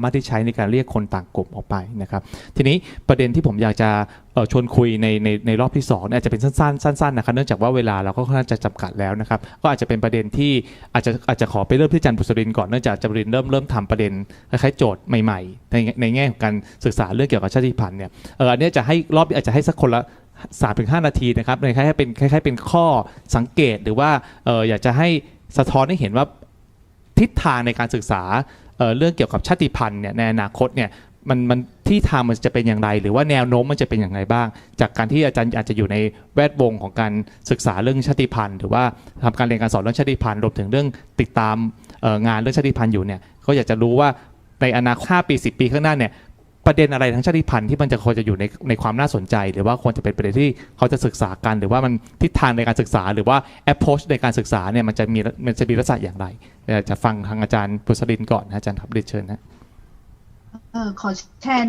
ามารถที่ใช้ในการเรียกคนต่างกลุ่มออกไปนะครับทีนี้ประเด็นที่ผมอยากจะชวนคุยในในในรอบที่2เนี่ยอาจจะเป็นสั้นๆสั้นๆนะครับเนื่องจากว่าเวลาเราก็ค่อนข้างจะจำกัดแล้วนะครับก็อาจจะเป็นประเด็นที่อาจจะอาจจะขอไปเริ่มที่อาจันทร์บุษรินก่อนเนื่องจากจันทร์บุษรินเริ่มเริ่มทำประเด็นคล้ายๆโจทย์ใหม่ๆในในแง่ของการศึกษาเรื่องเกี่ยวกับชาติพันธุ์เนี่ยเอออันนี้จะให้รอบอาจจะให้สักคนละสามถึงห้านาทีนะครับในคล้ายๆเป็นคล้ายๆเป็นข้อสังเกตหรือว่าเอออยากจะให้สะท้อนให้เห็นว่าทิศทางในการศึกษา เอ่อเรื่องเกี่ยวกับชาติพันธุ์เนี่ยในอนาคตเนี่ยมันมันที่ทางมันจะเป็นอย่างไร หรือว่าแนวโน้มมันจะเป็นอย่างไรบ้าง จากการที่อาจารย์อาจจะอยู่ในแวดวงของการศึกษาเรื่องชาติพันธุ์หรือว่าทำการเรียนการสอนเรื่องชาติพันธุ์รวมถึงเรื่องติดตามเอ่องานเรื่องชาติพันธุ์อยู่เนี่ยก็อยากจะรู้ว่าในอนาคต5ปี 10 ปีข้างหน้าเนี่ย ประเด็นอะไรทั้งชาติพันธุ์ที่มันจะควรจะอยู่ในในความน่าสนใจ หรือว่าควรจะเป็นประเด็นที่เขาจะศึกษากัน หรือว่ามันทิศทางในการศึกษา หรือว่า approach ในการศึกษาเนี่ยมันจะมีมันจะมีลักษณะอย่างไรอยากจะฟังทางอาจารย์พุทธรินทร์ก่อนนะอาจารย์ครับเรียนเชิญนะขอแทน